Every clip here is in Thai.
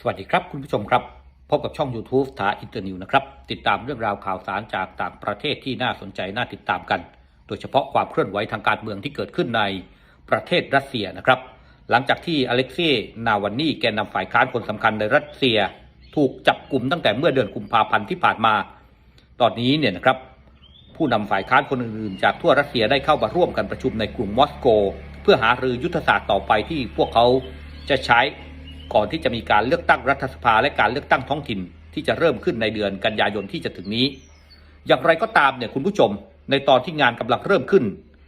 สวัสดีครับคุณผู้ชมครับ พบกับช่อง YouTube ถาอินเตอร์นิวนะครับ ติดตามเรื่องราวข่าวสารจากต่างประเทศที่น่าสนใจน่าติดตามกัน โดยเฉพาะความเคลื่อนไหวทางการเมืองที่เกิดขึ้นในประเทศรัสเซียนะครับ หลังจากที่อเล็กซย์นาวันนี่แกนนำฝ่ายค้านคนสำคัญในรัสเซีย ถูกจับกลุ่มตั้งแต่เมื่อเดือนกุมภาพันธ์ที่ผ่านมา ตอนนี้เนี่ยนะครับ ผู้นำฝ่ายค้านคนอื่นๆ จากทั่วรัสเซียได้เข้ามาร่วมกันประชุมในกรุงมอสโก เพื่อหารือยุทธศาสตร์ต่อไปที่พวกเขาจะใช้ ก่อนที่จะมีการเลือกตั้งรัฐสภาและการเลือกตั้งท้องถิ่น ที่จะเริ่มขึ้นในเดือนกันยายนที่จะถึงนี้ อย่างไรก็ตามเนี่ยคุณผู้ชม ในตอนที่งานกำลังเริ่มขึ้น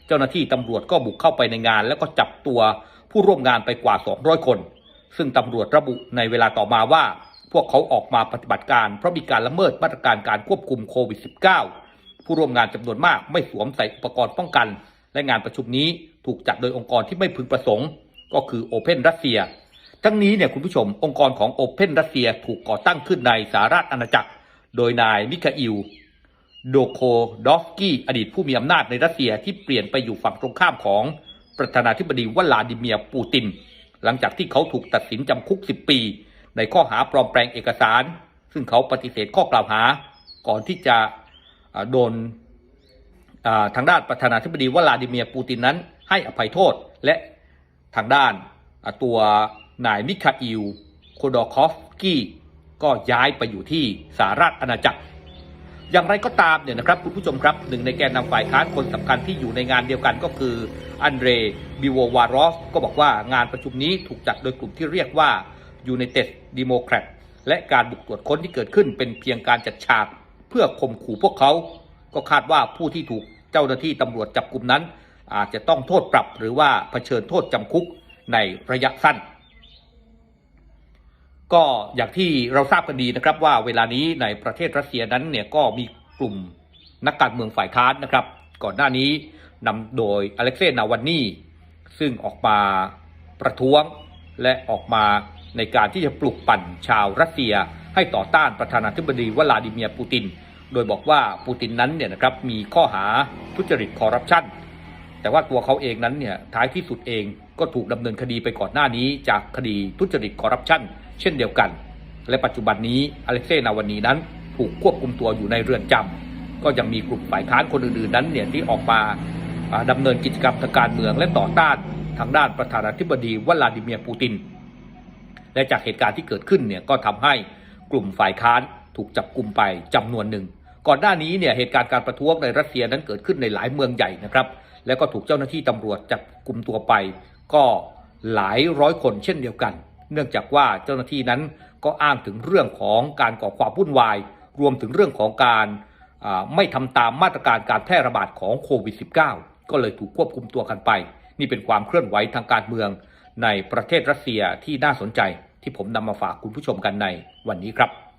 เจ้าหน้าที่ตำรวจก็บุกเข้าไปในงาน แล้วก็จับตัวผู้ร่วมงานไปกว่า 200 คน ซึ่งตำรวจระบุในเวลาต่อมาว่า พวกเขาออกมาปฏิบัติการเพราะมีการละเมิดมาตรการการควบคุมโควิด -19 ผู้ร่วมงานจำนวนมากไม่สวมใส่อุปกรณ์ป้องกัน และงานประชุมนี้ถูกจัดโดยองค์กรที่ไม่พึงประสงค์ ก็คือ Open รัสเซีย ทั้งนี้เนี่ยคุณผู้ชมองค์กรของ Open รัสเซียถูกก่อตั้งขึ้นในสหราชอาณาจักร โดยนายมิคาอิลโดโคดอฟกี้อดีตผู้มีอำนาจในรัสเซียที่เปลี่ยนไปอยู่ฝั่งตรงข้ามของประธานาธิบดีวลาดิเมียร์ปูติน หลังจากที่เขาถูกตัดสินจำคุก 10 ปี ในข้อหาปลอมแปลงเอกสาร ซึ่งเขาปฏิเสธข้อกล่าวหา ก่อนที่จะโดนทางด้านประธานาธิบดีวลาดิเมียร์ปูตินนั้น ให้อภัยโทษและทางด้านตัว นายมิคาอิลโคดอคอฟกี้ก็ย้ายไปอยู่ที่สหราชอาณาจักร อย่างไรก็ตามเนี่ยนะครับคุณผู้ชมครับหนึ่งในแกนนำฝ่ายค้านคนสำคัญที่อยู่ในงานเดียวกันก็คืออันเดรบิโววารอฟก็บอกว่างานประชุมนี้ถูกจัดโดยกลุ่มที่เรียกว่า United Democrat และการบุกตรวจค้นที่เกิดขึ้นเป็นเพียงการจัดฉาก เพื่อข่มขู่พวกเขา ก็คาดว่าผู้ที่ถูกเจ้าหน้าที่ตำรวจจับกลุ่มนั้น อาจจะต้องโทษปรับหรือว่าเผชิญโทษจำคุกในระยะสั้น ก็อย่างที่เราทราบกันดีนะครับว่าเวลานี้ในประเทศรัสเซียนั้นเนี่ยก็มีกลุ่มนักการเมืองฝ่ายค้านนะครับ ก่อนหน้านี้นำโดยอเล็กเซย์นาวันนีซึ่งออกมาประท้วงและออกมาในการที่จะปลุกปั่นชาวรัสเซีย ให้ต่อต้านประธานาธิบดีวลาดิเมียร์ปูติน โดยบอกว่าปูตินนั้นเนี่ยนะครับมีข้อหาทุจริตคอร์รัปชันแต่ว่าตัวเขาเองนั้นเนี่ยท้ายที่สุดเอง ก็ถูกดำเนินคดีไปก่อนหน้านี้จากคดีทุจริตคอร์รัปชันเช่นเดียวกัน และปัจจุบันนี้อเล็กเซย์นาวันนีนั้นถูกควบคุมตัวอยู่ในเรือนจำก็ยังมีกลุ่มฝ่ายค้านคนอื่นๆนั้นเนี่ยที่ออกมาอ่าดำเนินกิจกรรมทางการเมืองและต่อต้านทางด้านประธานาธิบดีวลาดิเมียร์ปูติน และจากเหตุการณ์ที่เกิดขึ้นเนี่ยก็ทำให้กลุ่มฝ่ายค้านถูกจับกลุ่มไปจำนวนหนึ่ง ก่อนหน้านี้เนี่ยเหตุการณ์การประท้วงในรัสเซียนั้นเกิดขึ้นในหลายเมืองใหญ่นะครับ แล้วก็ถูกเจ้าหน้าที่ตำรวจจับกลุ่มตัวไป ก็หลายร้อยคนเช่นเดียวกัน เนื่องจากว่าเจ้าหน้าที่นั้นก็อ้างถึงเรื่องของการก่อความวุ่นวาย รวมถึงเรื่องของการไม่ทำตามมาตรการการแพร่ระบาดของโควิด -19 ก็เลยถูกควบคุมตัวกันไป นี่เป็นความเคลื่อนไหวทางการเมืองในประเทศรัสเซียที่น่าสนใจที่ผมนำมาฝากคุณผู้ชมกันในวันนี้ครับ